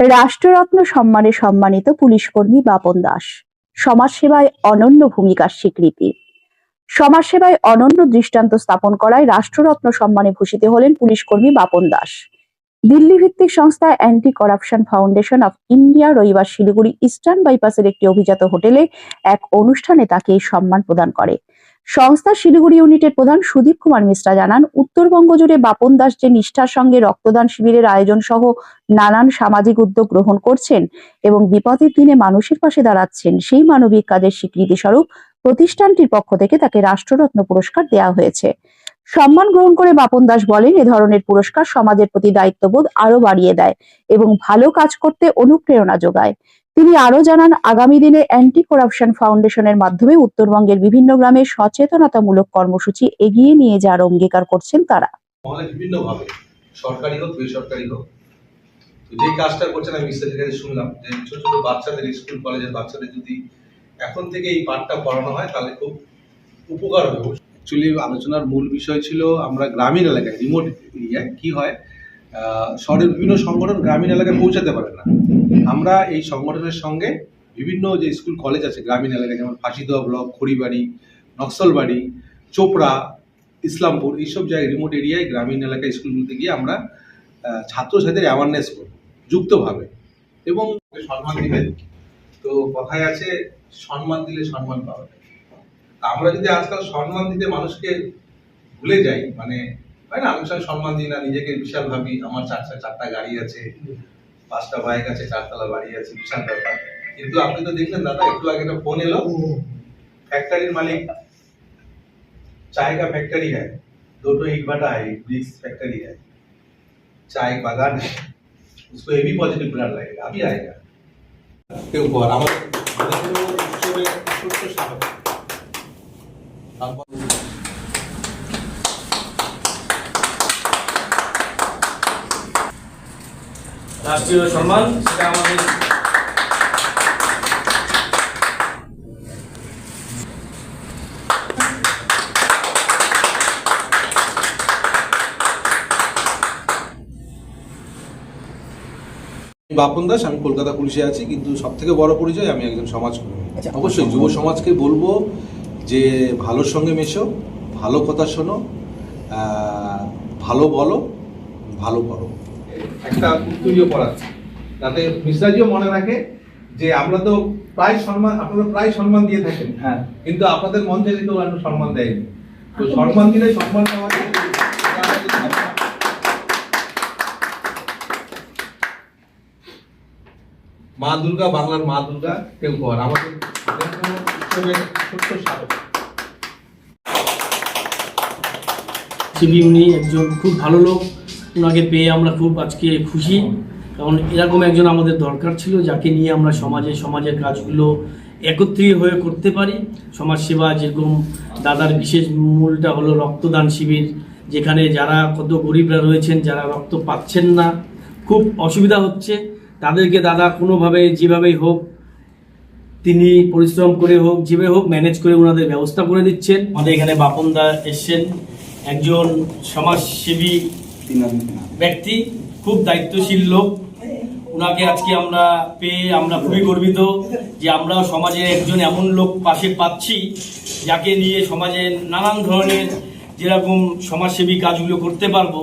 রাষ্ট্ররত্ন সম্মানে সম্মানিত পুলিশ কর্মী বাপন দাস। সমাজসেবায় অনন্য ভূমিকার স্বীকৃতি। সমাজসেবায় অনন্য দৃষ্টান্ত স্থাপন করায় রাষ্ট্ররত্ন সম্মানে ভূষিত হলেন পুলিশ কর্মী বাপন দাস। দিল্লি ভিত্তিক সংস্থা anti corruption foundation of India রবিবার শিলিগুড়ি ইস্টার্ন বাইপাসের একটি অভিজাত হোটেলে এক অনুষ্ঠানে তাকে এই সম্মান প্রদান করে। সংস্থা শিলিগুড়ি ইউনিটের প্রধান সুদীপ কুমার মিশ্রা জানান, উত্তরবঙ্গ জুড়ে বাপন দাস যে নিষ্ঠার সঙ্গে রক্তদান শিবিরের আয়োজন সহ নানান সামাজিক উদ্যোগ গ্রহণ করছেন এবং বিপদের দিনে মানুষের পাশে দাঁড়াচ্ছেন, সেই মানবিক কাজের স্বীকৃতি স্বরূপ প্রতিষ্ঠানটির পক্ষ থেকে তাকে রাষ্ট্ররত্ন পুরস্কার দেওয়া হয়েছে। সম্মান গ্রহণ করে বাপন দাস বলেন, এ ধরনের পুরস্কার সমাজের প্রতি দায়িত্ববোধ আরও বাড়িয়ে দেয় এবং ভালো কাজ করতে অনুপ্রেরণা যোগায়। তিনি আরও জানান আগামী দিনে অ্যান্টি করাপশন ফাউন্ডেশনের মাধ্যমে উত্তরবঙ্গের বিভিন্ন গ্রামে সচেতনতামূলক কর্মসূচি এগিয়ে নিয়ে যাওয়ার অঙ্গীকার করছেন তারা। বিভিন্নভাবে সরকারি হোক বেসরকারি হোক যে কাজটা করছেন আমি মিস্ত্রির কাছে শুনলাম যে ছোট ছোট বাচ্চাদের স্কুল কলেজের বাচ্চাদের যদি এখন থেকে এই পাঠটা পড়ানো হয় তাহলে খুব উপকার হবে। অ্যাকচুয়ালি আলোচনার মূল বিষয় ছিল আমরা গ্রামীণ এলাকায় রিমোট এরিয়ায় কি হয় শহরের বিভিন্ন সংগঠন গ্রামীণ এলাকায় পৌঁছাতে পারে না। আমরা এই সংগঠনের সঙ্গে বিভিন্ন যে স্কুল, কলেজ আছে গ্রামীণ এলাকায়, যেমন ফাঁসিদোয়া ব্লক, খড়িবাড়ি নকশালবাড়ি চোপড়া, ইসলামপুর, এইসব জায়গায় রিমোট এরিয়ায় গ্রামীণ এলাকায় স্কুলগুলোতে গিয়ে আমরা ছাত্রছাত্রীদের অ্যাওয়ারনেস করব, যুক্তভাবে। এবং সম্মান দিবেন তো কথায় আছে সম্মান দিলে সম্মান পাওয়া যায়। আমরা যদি আজকাল সম্মান দিতে মানুষকে ভুলে যাই মানে হয় না আমি সবাই সম্মান দিই না নিজেকে বিশাল ভাবি আমার চারটা চারটা গাড়ি আছে পাঁচটা বাইক আছে চারতলা বাড়ি আছে বিশাল ব্যাপার কিন্তু আপনি তো দেখলেন দাদা একটু আগে একটা ফোন এলো फैक्ट्री मालिक चाय का फैक्ट्री है दो तो ईट भट्टा है ब्रिक्स फैक्ट्री है चाय बागान है उसको ये भी पॉजिटिव ब्लड लगेगा अभी आएगा के ऊपर আমাদের রাষ্ট্রীয় সম্মান সেটা আমাদের বাপন দাস আমি কলকাতা পুলিশে আছি কিন্তু সব থেকে বড় পরিচয় আমি একজন সমাজকর্মী। আচ্ছা, অবশ্যই যুব সমাজকে বলব যে ভালোর সঙ্গে মেশো ভালো কথা শোনো ভালো বলো ভালো করো। একটা উত্তরীয় পড়াচ্ছি। যাতে মিশ্রাজিও মনে রাখে যে আমরা তো প্রায় সম্মান আপনারা প্রায় সম্মান দিয়ে থাকেন। হ্যাঁ। কিন্তু আপনাদের মন থেকে কেউ আমরা সম্মান দেয়নি। তো সম্মান দিলে সম্মান মা দুর্গা বাংলার মা দুর্গা কেউ কর আমাদের ছোট্ট স্বাগত সিবি উনি একজন খুব ভালো লোক। ওনাকে পেয়ে আমরা খুব আজকে খুশি। কারণ এরকম একজন আমাদের দরকার ছিল, যাকে নিয়ে আমরা সমাজে, সমাজের কাজগুলো একত্রিত হয়ে করতে পারি। সমাজসেবা যেরকম দাদার বিশেষ মূলটা হলো রক্তদান শিবির, যেখানে যারা কত গরিবরা রয়েছেন, যারা রক্ত পাচ্ছেন না, খুব অসুবিধা হচ্ছে। তাদেরকে দাদা কোনোভাবে যেভাবেই হোক, তিনি পরিশ্রম করে হোক, যেভাবে হোক ম্যানেজ করে ওনাদের ব্যবস্থা করে দিচ্ছেন। আমাদের এখানে বাপনদা এসছেন, একজন সমাজসেবী ব্যক্তি খুব দায়িত্বশীল লোক। ওনাকে আজকে আমরা পেয়ে আমরা খুবই গর্বিত যে আমরা সমাজে একজন এমন লোক পাশে পাচ্ছি, যাকে নিয়ে সমাজে নানান ধরনের যেরকম সমাজসেবী কাজগুলো করতে পারব।